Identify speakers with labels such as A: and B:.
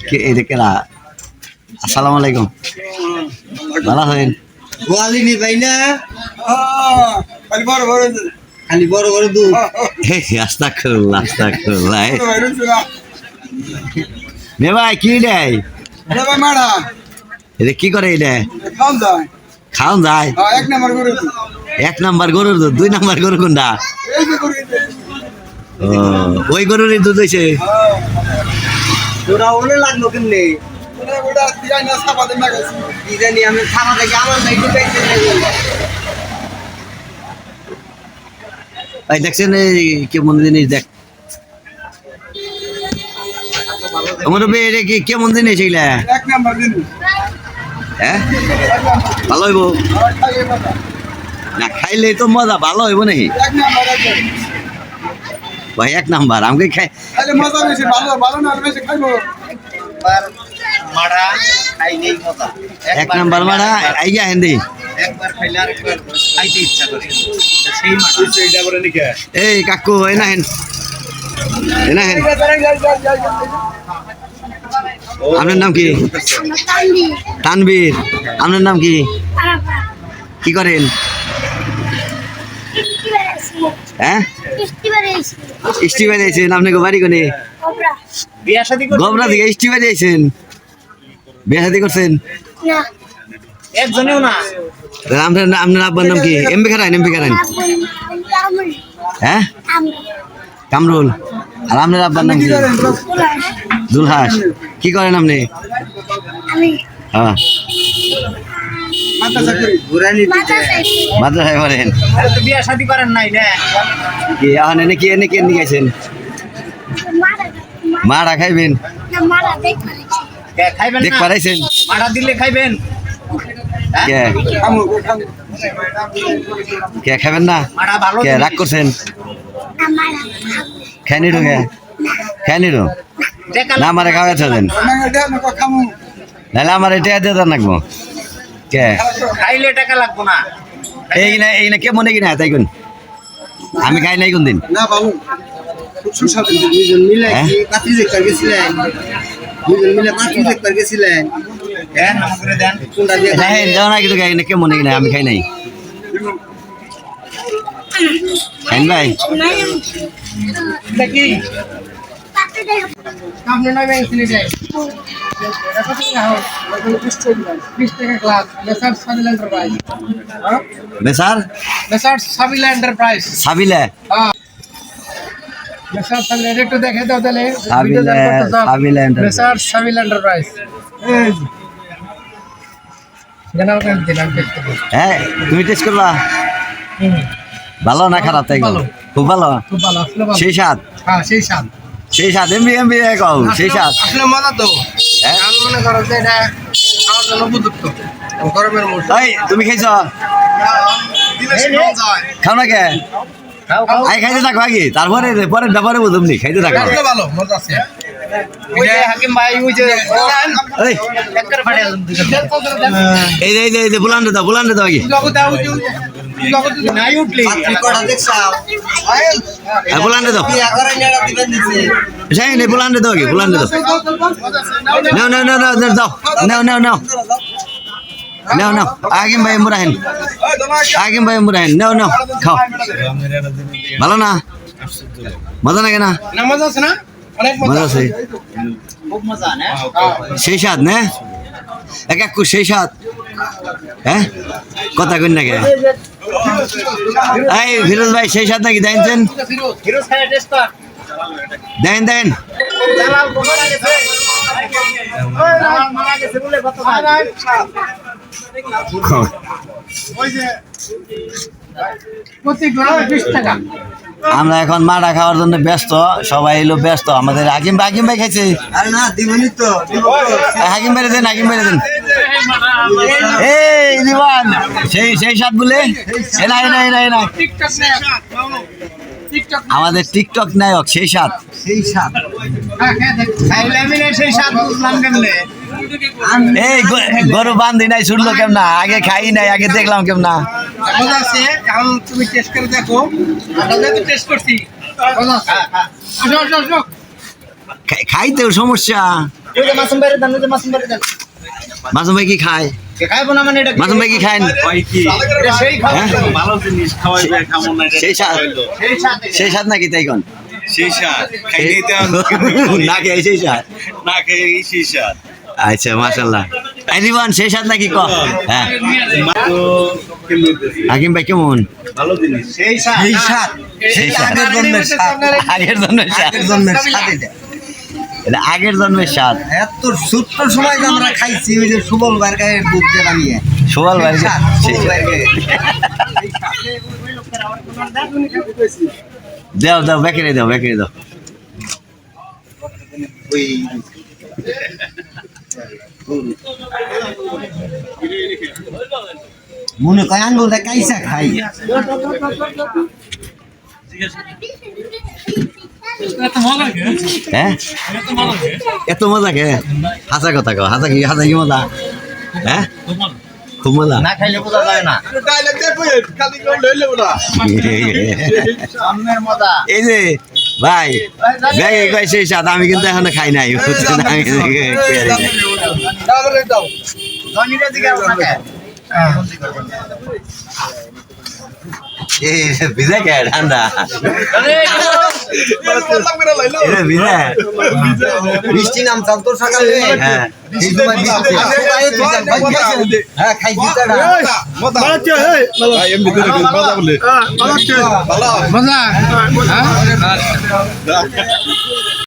A: কে- এটা কেরা আসসালামু আলাইকুম। ভালো
B: গোয়ালি নি ভাই না? খালি বড় বড় খালি বড় বড় দুধ?
A: আস্তা করল্লা আস্তা নে ভাই কি দেয়?
B: মারা।
A: এটা কি করে এটা
B: খাওন যায়।
A: যায়?
B: এক নাম্বার
A: গরুর দুধ। দুই নাম্বার গরু কোনটা? ওই গরুর দুধ। হয়েছে
B: তোরা ওলে লাগল কেমনে? জানি আমি থানা থেকে আমার
A: ভাই দেখছেন কেমন জিনিস দেখ আমার এটা কি কেমন জিনিস এগুলা? হ্যাঁ? ভালো হইব। না খাইলে তো মজা ভালো হইব নাকি? ভাই এক নাম্বার আমাকে খাই
B: খাইলে মজা বেশি ভালো ভালো না আর বেশি খাইবো।
C: মারা খাই নেই মজা।
A: এক নাম্বার মারা আইয়া হেন্দি।
C: একবার খাইলে আরেকবার খাইতে ইচ্ছা করে। সেই মারা।
A: এই কাকু এই না হেন। এই না হেন। আপনার নাম কি? তানবীর। আপনার নাম কি? কি করেন? হ্যাঁ? বাড়ি আইছেন আপনাকে বাড়ি কোনে? গবরা থেকে বাড়ি আইছেন বিয়ে শাদি করছেন?
C: একজনেও না?
A: আপনার আপনার আব্বার নাম কি? এমবি খারাইন এমবি খারাইন হ্যাঁ? কামরুল। আর আপনার আব্বার নাম কি? দুলহাস। কি করেন আপনি? হ্যাঁ। মাদ্রাসায় করেন
C: আরে শাদি করেন নাই না।
A: কি এখন এনে কি এনে কি গেছেন মারা খাইবেন?
C: কে খাইবেন
A: দেখ
C: না?
A: পারাইছেন
C: মারা দিলে খাইবেন।
A: কে? কে খাবেন না?
C: মারা ভালো
A: কে রাগ করছেন? খাইনি ঢুকে খাইনি ঢু
C: দেখা
A: না আমারে দেন নাহলে এটা দিয়ে দেন রাখব কে
C: খাইলে টাকা লাগবো না।
A: এই না এই না কে মনে কিনা তাই কোন? আমি খাই নাই কোন দিন
B: না খুব দুজন মিলে
A: হ্যাঁ?
B: পাতি দেখতে গেছিলেন? দুজন মিলে পাতি দেখতে গেছিলেন? দিয়ে
A: হ্যাঁ যাও না কিন্তু খাই না কে মনে কিনা আমি খাই নাই। ভাই?
C: দেখি
D: আপনি নেবেন কিনে যায় কত টাকা? হোক বিশ টাকা ক্লাস মেসার্স সাবিল এন্টারপ্রাইজ
A: বেসার
D: মেসার্স সাবিল এন্টারপ্রাইজ
A: সাবিলে?
D: হ্যাঁ। মেসার্স সাবিল একটু দেখে দাও তাহলে।
A: Sabila Sabila enterprise.
D: Messrs Sabil enterprise জানাও কেন
A: হ্যাঁ তুমি টেস্ট ভালো না খারাপ তাই খুব ভালো।
D: খুব ভালো?
A: সেই সাত
D: হ্যাঁ সেই স্বাদ।
A: সেই সাত এমবি এমবি কও সেই সাত।
D: আসলে মজা তো।
A: হ্যাঁ?
D: আমি মনে করো যে এটা জন্য উপযুক্ত। গরমের
A: তুমি খাইছ
D: হয়।
A: খাও না কে? আই খাইতে থাকো আগে। তারপরে পরের ব্যাপারে বুঝুমনি খাইতে থাকো।
D: ভালো মজা আছে।
A: বুলান দাও বুলান দাও আগে বুলান দাও সেই নে বুলান দাও আগে বুলান দাও নাও নাও নাও নাও নাও দাও নাও নাও নাও। নাও নাও আগিম ভাই মুরাহেন আগিম ভাই মুরাহেন নাও নাও খাও। ভালো না? মজা লাগে না?
D: না মজা আছে না? মজা
A: মজা আছে।
C: খুব মজা না?
A: সেই স্বাদ না? এক এক সেই স্বাদ। হ্যাঁ? কথা কই না কে? এই ফিরোজ ভাই সেই স্বাদ নাকি? দেন দেন।
C: জালাল মারা গেছে। জালাল মারা গেছে বলে কত
D: প্রতি গ্রাম বিশ টাকা।
A: আমরা এখন মারা খাওয়ার জন্য ব্যস্ত সবাই এলো ব্যস্ত। আমাদের হাকিম ভাই হাকিম ভাই খাইছে? হাকিম ভাই দেন হাকিম ভাই দেন। এই দিবান সেই সেই স্বাদ বলে? আমাদের টিকটক নায়ক সেই স্বাদ
B: সেই
C: বুঝলাম কেমনে
A: এই গরু বান্ধি নাই ছুটলো কেমনা? আগে খাই নাই আগে দেখলাম কেমনা?
D: মজা আছে এখন তুমি টেস্ট করে দেখো। আমরা তো টেস্ট করছি। আসো আসো আসো।
A: খাই- খাইতেও সমস্যা।
B: ওই যে মাসুম বাইরে দেন মাসুম বাইরে দেন।
A: মাসুম ভাই কি খায়?
B: মানে
A: মাসুম ভাই কি
B: সেই খাওয়া
A: হ্যাঁ?
C: ভালো জিনিস খাওয়াইবে খামো না এটা
A: সেই স্বাদ।
B: সেই
A: স্বাদ নাকি তাই কোন?
C: সেই স্বাদ। খাইলেই তো
A: না খেয়ে সেই স্বাদ।
C: না খেয়ে সেই স্বাদ।
A: আচ্ছা রিবান সেই স্বাদ নাকি ক? হ্যাঁ।
C: তো কেমনিতেছি
A: হাকিম ভাই কেমন?
C: ভালো জিনিস।
B: সেই সাথে
A: সেই স্বাদ
B: আগের জন্মের স্বাদ
A: আগের জন্মের স্বাদ
B: আগের জন্মের স্বাদ এটা।
A: এটা আগের জন্মের স্বাদ
B: এত ছোট্ট সময় যে আমরা খাইছি ওই যে সুবল বার্গারের দুধ দিয়ে বানিয়ে। সুবল বার্গারের।
A: দাও দাও বেকেরে দাও বেকেরে দাও।
B: মনে কয় আঙ্গুলটা কাইসা খাই
A: হ্যাঁ এত মজা কে হাসা কথা কও হাসা কি হাসা কি মজা হ্যাঁ খুব মজা
B: না খাইলে বোঝা যায় না
A: এই যে ভাই এই কয় সেই স্বাদ আমি কিন্তু এখনও খাই নাই বুঝছেন? আমি ভিজা কে ঠান্ডা
B: বৃষ্টি নাম চাল তোর সকালে
A: হ্যাঁ
B: হ্যাঁ। খাই
D: মজা হ্যাঁ।